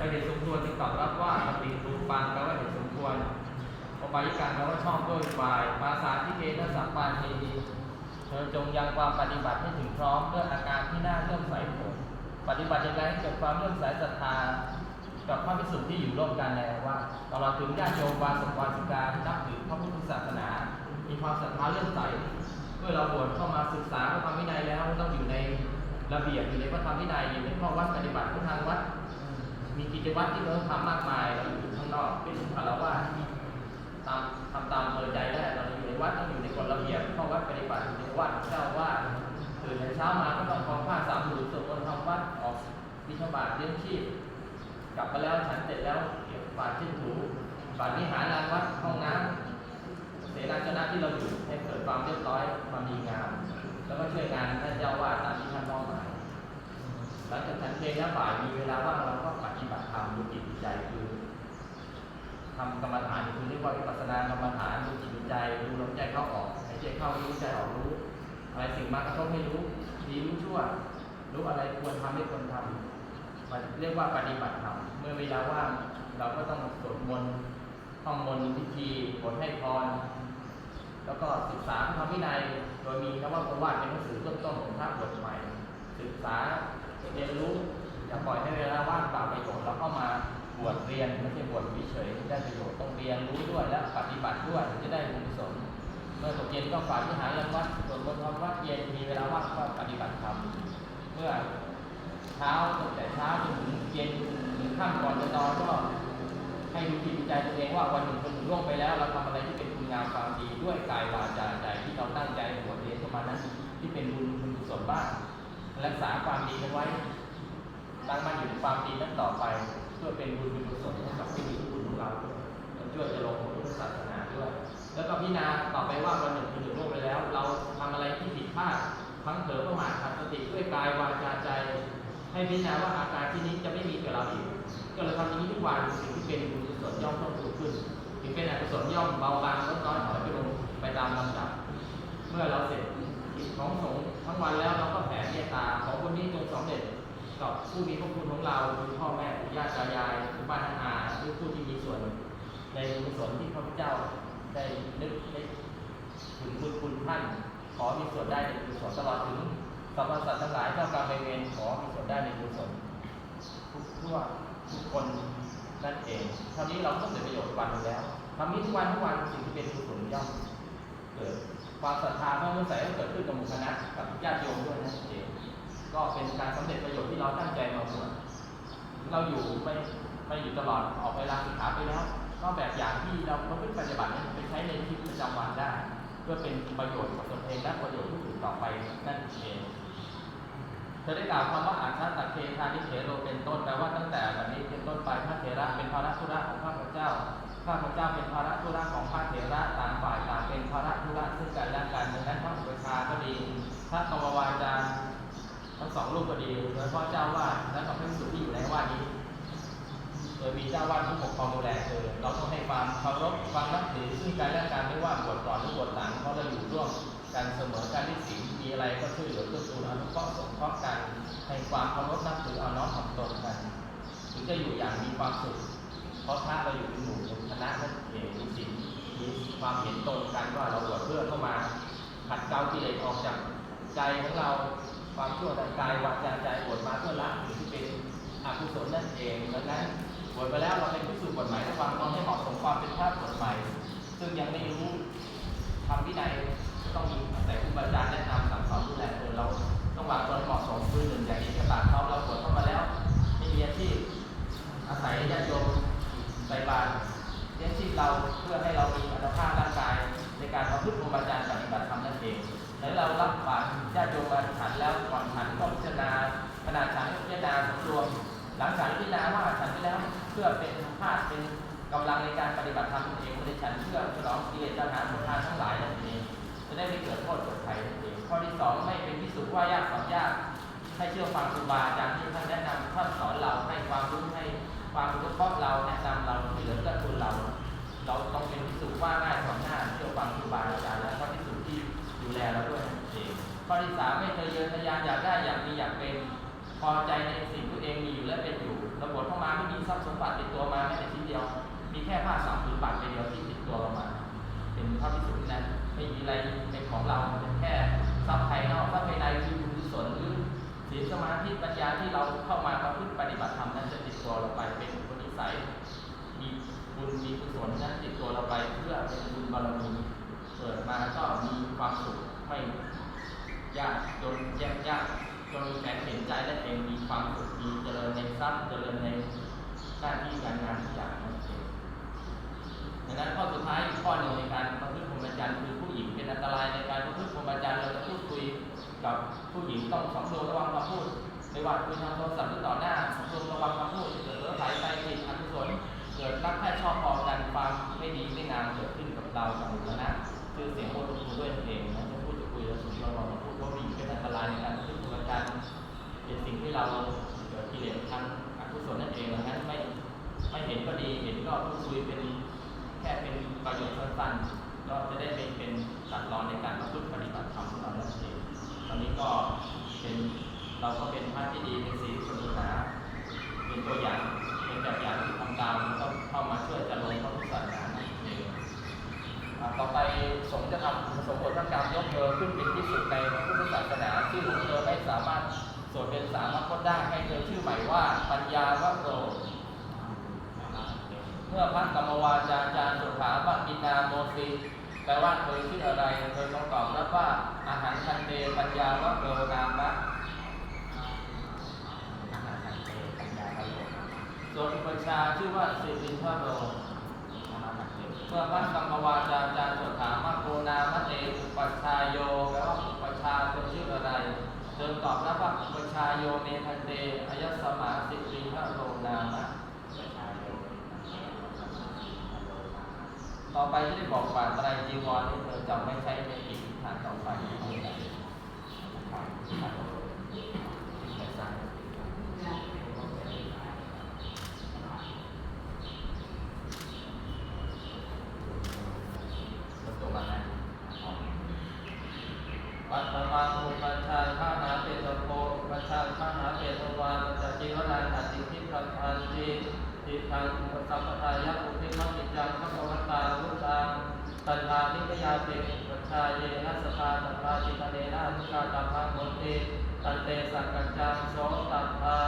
ก็เห็นสมควรจึงตอบรับว่าปฏิรูปังแปลว่าเห็นสมควรอุบายิการแปลว่าชอบด้วยอุบายมาสาที่เกณฑ์สัพพานเทดีเธอจงยังความปฏิบัติให้ถึงพร้อมด้วยอาการที่น่าเลื่อมใสผลปฏิบัติอย่างไรให้เกิดความเลื่อมใสศรัทธากับพระภิกษุที่อยู่ร่วมกันแลว่าตลอดถึงญาติโยมวาสกวาสิกาที่นับถือพระพุทธศาสนา มีความศรัทธาเลื่อมใสเมื่อเราบวชเข้ามาศึกษาพระธรรมวินัยแล้วต้องอยู่ในระเบียบอยู่ในพระธรรมวินัยอยู่ในข้อวัดปฏิบัติของทางวัด มีกิจวัตรที่เราต้องทำมากมายเราอยู่ข้างนอกเป็นคารวะตามทำตามเพลิใจได้เราอยู่ในวัดต้องอยู่ในกฎระเบียบข้อวัดปฏิบัติอยู่ในวัดเจ้าว่าสตื่นแต่เช้ามาก็ต้องคลองผ้าสามผืนสวดมนต์ทำวัดออกบิณฑบาตเลี้ยงชีพ กลับมาแล้วฉันเสร็จแล้วเก็บฝาดชิ้นถูฝาดวิหารลานวัดห้องน้ำเสนาชนะที่เราอยู่ให้เกิดความเรียบร้อยความดีงาม แล้วก็ช่วยงานท่านเจ้าวาดตามที่ท่านมอบหมาย หลังจากฉันเพลแล้วบ่ายมีเวลาว่างเราก็ปฏิบัติธรรมดูจิตดูใจคือทำกรรมฐานคือเรียกว่าวิปัสสนากรรมฐานดูจิตดูใจดูลมใจเข้าออกหายใจเข้ารู้ใจออกรู้อะไรสิ่งมากระทบให้รู้ดีรู้ชั่ว รู้อะไรควรทำไม่ควรทำมันเรียกว่าปฏิบัติธรรมเมื่อเวลาว่างเราก็ต้องสวดมนต์ท่องมนต์พิธีบทให้พรแล้วก็ศึกษาพระธรรมวินัยโดยมีนวโกวาทเป็นหนังสือต้นๆของพระบทใหม่ ศึกษา เรียนรู้อย่าปล่อยให้เวลาว่างเปล่าไปโยชน์เราเข้ามาบวชเรียนไม่ใช่บวชเฉยๆได้ประโยชน์ต้องเรียนรู้ด้วยและปฏิบัติด้วยถึงจะได้บุญกุศลเมื่อตกเย็นก็ฝากที่หารวัดส่วดมนทำวัดเย็นมีเวลาว่างก็ปฏิบัติธรรมเมื่อเช้าตั้งแต่เช้าจนถึงเย็นถึงค่ำก่อนจะนอนก็ให้ดูจิตใจตัวเองว่าวันหนึ่งคนหนึ่งล่วงไปแล้วเราทำอะไรที่เป็นคุณงามความดีด้วยกายวาจาใจที่เราตั้งใจบวชเรียนเข้ามานั้นที่เป็นบุญบุญกุศลบ้าง รักษาความดีกันไว้ ตั้งมั่นอยู่ในความดีนั้นต่อไป เพื่อเป็นบุญเป็นกุศลให้กับที่มีทุกคนของเราช่วยจะลงพุทธศาสนาด้วย แล้วก็พิจารณาต่อไปว่าวันหนึ่งคนหนึ่งล่วงไปแล้ว เราทำอะไรที่ผิดพลาดทั้งเผลอประมาทขาดสติด้วยกายวาจาใจ ให้พิจารณาว่าอาการที่นี้จะไม่มีกับเราอีกก็เลยทำอย่างนี้ทุกวันสิ่งที่เป็นบุญกุศลย่อมเพิ่มพูนขึ้นสิ่งเป็นอกุศลย่อมเบาบางลดน้อยถอยไปลงไปตามลำดับ เมื่อเราเสร็จ กิจของสงฆ์ทั้งวันแล้วเราก็แผ่เมตตาของคนนี้จงสำเร็จกับผู้มีพระคุณของเราคือพ่อแม่ปู่ย่าตายายคุณป้าน้าอาหรือผู้ที่มีส่วน ในบุญกุศลที่พระพุทธเจ้าได้นึกได้ถึงบุญคุณท่านขอมีส่วนได้ในบุญกุศลตลอดถึงสรรพสัตว์ทั้งหลายเจ้ากรรมนายเวรขอมีส่วนได้ในบุญกุศลทุกทั่วทุกคนนั่นเองเท่านี้เราก็เป็นประโยชน์วันแล้วทำนี้ทุกวันทุกวันสิ่งที่เป็นกุศลย่อม กิดความศรัทธาเมื่อมื่อใส่ก็เกิดขึ้นกับหมู่คณะกับญาติโยมด้วยนั่นเองก็เป็นการสำเร็จประโยชน์ที่เราตั้งใจมาบวชเราอยู่ไม่ไม่อยู่ตลอดออกไปลาสิกขาไปแล้วก็แบบอย่างที่เราประพฤติปฏิบัตินี้ไปใช้ในชีวิตประจำวันได้ เพื่อเป็นประโยชน์กับตนเองและประโยชน์ผู้อื่นต่อไปนั่นเองเธอได้กล่าวคำว่าอาชาตะเคทานิเถโรเป็นต้นแปลว่าตั้งแต่แบัดนี้เป็นต้นไปพระเถระเป็นภาระธุระของข้าพเจ้าข้าพเจ้าเป็นภาระธุระของพระเถระต เป็นภาระธุระซึ่งกันและกันดังนั้นพระอุปชาก็ดีพระกรรมวาจารย์ทั้งสองรูปก็ดีโดยพาะเจ้าวาดและกับพระภิกษุที่อยู่ในวาดนี้โดยมีเจ้าวาดผู้ปกครองดูแลเธอเราต้องให้ความเคารพความนับถือซึ่งกันและกันไม่ว่าบวชก่อนหรือบวชหลังเพราะเราอยู่ร่วมกันเสมอกันที่ศีลมีอะไรก็ช่วยเหลือเกื้อกูลอนุเคราะห์สงเคราะห์กันให้ความเคารพนับถือเอาน้อมถ่อมตนกันถึงจะอยู่อย่างมีความสุขเพราะถ้าเราอยู่เป็นหมู่เป็นคณะนั่นเองมีศี ลมีความเห็นตรงกันว่าเราบวชเพื่อเข้ามาขัดเกลากิเลสออกจากใจของเราความชั่วทางกายวาจาใจบวชมาเพื่อละสิ่งที่เป็นอกุศลนั่นเองดังนั้นบวชไปแล้วเราไป รวม หลังจากพิจารณาว่าฉันไปแล้วเพื่อเป็นธาตุเป็นกำลังในการปฏิบัติธรรมตนเองไม่ได้ฉันเพื่อฉลองกิเลสตัณหาสมุทานทั้งหลายนั่นเองจะได้ไม่เกิดโทษเกิดภัยนั่นเองข้อที่สองไม่เป็นพิสุว่ายากสอนยากให้เชื่อฟังครูบาอาจารย์ที่ท่านแนะนำท่านสอนเราให้ความรู้ให้ความรู้เพาะเราแนะนำเราเหลือเก็คือเรา เราต้องเป็นพิสุว่าง่ายสอนง่ายเชื่อฟังครูบาอาจารย์และก็พิสุที่ดูแลเราด้วยนั่นเองข้อที่สามไม่เคยเยินทะยานอยากได้อยากมีอยากเป็นพอใจในสิ่ง ทรัพย์สมบัติติดตัวมาแม้แต่ชิ้นเดียว มีแค่ผ้าสามผืนบาทเดียวที่ติดตัวเรามา เป็นพระพิสุทธิ์นั้นไม่มีอะไรเป็นของเราเป็นแค่ทรัพย์ภายนอกทรัพย์ภายในคือบุญกุศลหรือศีลสมาธิปัญญาที่เราเข้ามาประพฤติปฏิบัติธรรมนั้นจะติดตัวเราไปเป็นอุปนิสัย มีบุญมีกุศลนั้นติดตัวเราไปเพื่อเป็นบุญบารมีเกิดมาก็มีความสุขไม่ยากจนแยกยากจนแสนเห็นใจและเองมีความสุขมีเจริญในทรัพย์เจริญใน หน้าที่การงานทุกอย่างมันเองดังนั้นข้อสุดท้ายอีกข้อหนึ่งในการประพฤติพรหมจรรย์คือผู้หญิงเป็นอันตรายในการประพฤติพรหมจรรย์เราจะพูดคุยกับผู้หญิงต้องสำรวมระวังคำพูดไม่ว่าคุยทางโทรศัพท์หรือต่อหน้า เป็นตัวอย่างเป็นแบบอย่างที่ทำตามแล้วก็เข้ามาช่วยจะลงพระพุทธศาสนานั่นเองอ่าต่อไปสงฆ์จะทำสมบทพระกรรยกเธอขึ้นเป็นที่สุดในพระพุทธศาสนาที่ของเธอไม่สามารถสวดเป็นสามารถพ้นได้ให้เธอชื่อใหม่ว่าปัญญาวโรเมื่อพระกรรมวาจาจารย์สุขาปกินาโมสีแปลว่าเธอชื่ออะไรเธอต้องตอบรับว่าอาหารคันเตปัญญาวะโรนามะ ส่วนอุปชาชื่อว่าสิรินทโรเมื่อพระกรรมวาจาจารย์สุขามะโกนามเตอุปชายโยแปลว่าอุปชาย์เธอชื่ออะไรเธอตอบรับว่าอุปชายโยเมทันเตอายสมาสิรินทโรนามะต่อไปจะได้บอกว่าไตรจีวรนี่เธอจะไม่ใช้ในกิจฐานต่อไปปัตตมังอุปัชฌายข้าหาเปตโพอุปัชฌายข้าหาเปตวาปัจจจีวนา หัตติทิพันธันติทางอุปสัมปทายะอุปิมัติจังพระวัตาลุตังตัณหานิพยาเตอุปัชายเยนะสภาตัปาจิตเนนะทุกาตัพพังโมติตันเตสังกัจจังโสตัพพา